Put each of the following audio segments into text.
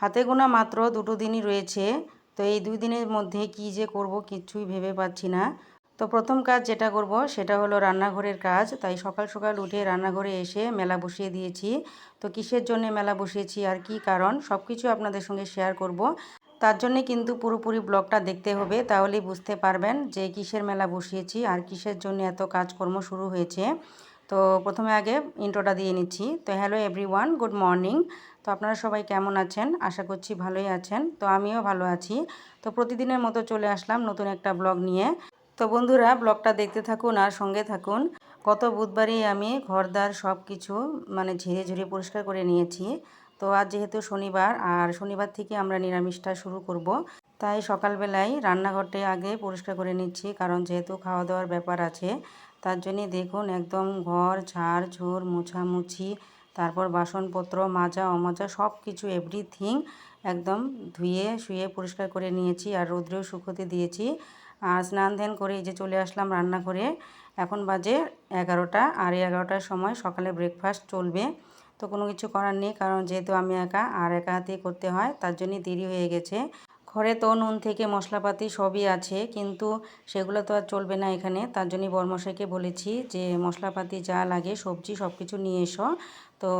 হাতে গোনা মাত্র দুটো দিনই রয়েছে, তো এই দুই দিনের মধ্যে কি যে করব কিছুই ভেবে পাচ্ছি না। তো প্রথম কাজ যেটা করব, সেটা হলো রান্নাঘরের কাজ। তাই সকাল সকাল উঠে রান্নাঘরে এসে মেলা বসিয়ে দিয়েছি। তো কিসের জন্য মেলা বসিয়েছি আর কি কারণ সব কিছু আপনাদের সঙ্গে শেয়ার করব। তার জন্যে কিন্তু পুরোপুরি ব্লগটা দেখতে হবে, তাহলেই বুঝতে পারবেন যে কিসের মেলা বসিয়েছি আর কিসের জন্য এত কাজকর্ম শুরু হয়েছে। তো প্রথমে আগে ইন্ট্রোটা দিয়ে নিচ্ছি। তো হ্যালো এভরিওয়ান গুড মর্নিং তো আপনারা সবাই কেমন আছেন? আশা করছি ভালোই আছেন। তো আমিও ভালো আছি। তো প্রতিদিনের মতো চলে আসলাম নতুন একটা ব্লগ নিয়ে। তো বন্ধুরা ব্লগটা দেখতে থাকুন আর সঙ্গে থাকুন। গত বুধবারই আমি ঘরদার সব কিছু মানে ঝেড়ে ঝেড়ে পরিষ্কার করে নিয়েছি। তো আজ যেহেতু শনিবার, আর শনিবার থেকে আমরা নিরামিষটা শুরু করব। তাই সকালবেলায় রান্নাঘরটা আগে পরিষ্কার করে নিচ্ছি, কারণ যেহেতু খাওয়া দাওয়ার ব্যাপার আছে তার জন্যে দেখুন, একদম ঘর, ঝাড়, ঝোর, মোছামুছি, তারপর বাসনপত্র, মাজা, অমাজা সব কিছু এভরিথিং একদম ধুয়ে, শুয়ে পরিষ্কার করে নিয়েছি আর রৌদ্রেও শুকোতে দিয়েছি। আর স্নান ধ্যান করে এই যে চলে আসলাম রান্না করে। এখন বাজে এগারোটা, আর এগারোটার সময় সকালে ব্রেকফাস্ট চলবে। তো কোনো কিছু করার নেই, কারণ যেহেতু আমি একা আর একা হাতেই করতে হয়, তার জন্যই দেরি হয়ে গেছে। ঘরে তো নুন থেকে মশলাপাতি সবই আছে, কিন্তু সেগুলো তো আর চলবে না এখানে। তার জন্যই বর্মশাইকে বলেছি যে, মশলাপাতি যা লাগে, সবজি সব কিছু নিয়ে এসো। তো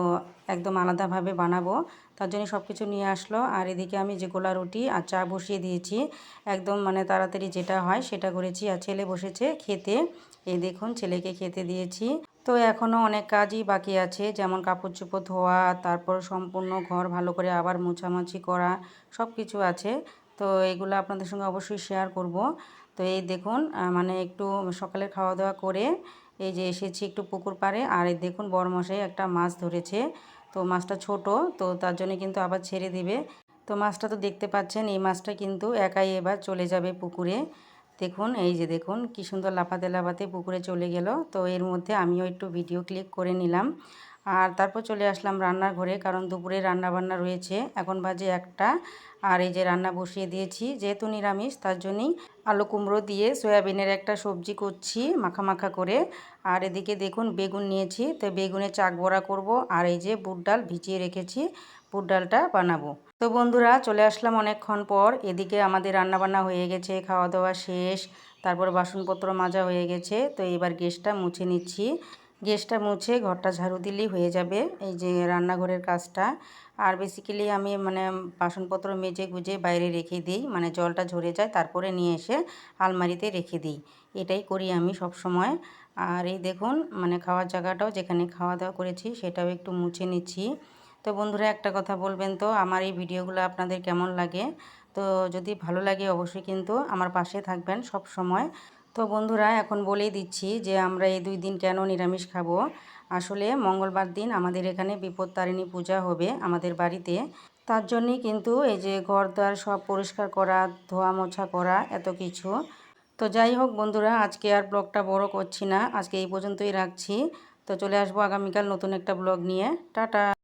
একদম আলাদাভাবে বানাবো। তার জন্য সব কিছু নিয়ে আসলো। আর এদিকে আমি যে গোলা রুটি আর চা বসিয়ে দিয়েছি, একদম মানে তাড়াতাড়ি যেটা হয় সেটা করেছি। আর ছেলে বসেছে খেতে। এই দেখুন, ছেলেকে খেতে দিয়েছি। তো এখনও অনেক কাজই বাকি আছে। যেমন কাপড় চোপড় ধোয়া, তারপর সম্পূর্ণ ঘর ভালো করে আবার মোছামাছি করা সব কিছু আছে। তো এগুলো আপনাদের সঙ্গে অবশ্যই শেয়ার করব। তো এই দেখুন মানে একটু সকালে খাওয়া দাওয়া করে এই যে এসেছি একটু পুকুর পাড়ে। আর এই দেখুন বড় মশাই একটা মাছ ধরেছে। তো মাছটা ছোট, তো তার জন্য কিন্তু আবার ছেড়ে দিবে। তো মাছটা তো দেখতে পাচ্ছেন, এই মাছটা কিন্তু একাই এবার চলে যাবে পুকুরে। দেখুন, এই যে দেখুন, কি সুন্দর লাফাতে লাফাতে পুকুরে চলে গেল। তো এর মধ্যে আমিও একটু ভিডিও ক্লিক করে নিলাম। আর তারপর চলে আসলাম রান্নার ঘরে, কারণ দুপুরে রান্না বান্না রয়েছে। এখন বাজে একটা। আর এই যে রান্না বসিয়ে দিয়েছি, যেহেতু নিরামিষ, তার জন্যই আলু কুমড়ো দিয়ে সয়াবিনের একটা সবজি করছি মাখা মাখা করে। আর এদিকে দেখুন, বেগুন নিয়েছি, তো বেগুনে চাক বড়া করব। আর এই যে বুট ডাল ভিজিয়ে রেখেছি, বুট ডালটা বানাবো। তো বন্ধুরা, চলে আসলাম অনেকক্ষণ পর। এদিকে আমাদের রান্নাবান্না হয়ে গেছে, খাওয়া দাওয়া শেষ। তারপর বাসনপত্র মাজা হয়ে গেছে, তো এবার গ্যাসটা মুছে নিচ্ছি। গ্যাসটা মুছে ঘরটা ঝাড়ু দিলেই হয়ে যাবে। এই যে রান্নাঘরের কাজটা। আর বেসিক্যালি আমি মানে বাসনপত্র মেজে গুজে বাইরে রেখে দিই। মানে জলটা ঝরে যায়, তারপরে নিয়ে এসে আলমারিতে রেখে দিই। এটাই করি আমি সব সময় আর এই দেখুন মানে খাওয়ার জায়গাটাও যেখানে খাওয়া দাওয়া করেছি, সেটাও একটু মুছে নিচ্ছি। তো বন্ধুরা, একটা কথা বলবেন তো, আমার এই ভিডিওগুলো আপনাদের কেমন লাগে? তো যদি ভালো লাগে অবশ্যই কিন্তু আমার পাশে থাকবেন সব সময় তো বন্ধুরা, এখন বলেই দিচ্ছি যে আমরা এই দুই দিন কেন নিরামিষ খাব। আসলে মঙ্গলবার দিন আমাদের এখানে বিপদ তারিণী পূজা হবে আমাদের বাড়িতে। তার জন্যই কিন্তু এই যে ঘর দ্বার সব পরিষ্কার করা, ধোয়া মোছা করা, এত কিছু। তো যাই হোক বন্ধুরা, আজকে আর ব্লগটা বড় করছি না। আজকে এই পর্যন্তই রাখছি। তো চলে আসব আগামীকাল নতুন একটা ব্লগ নিয়ে। টাটা!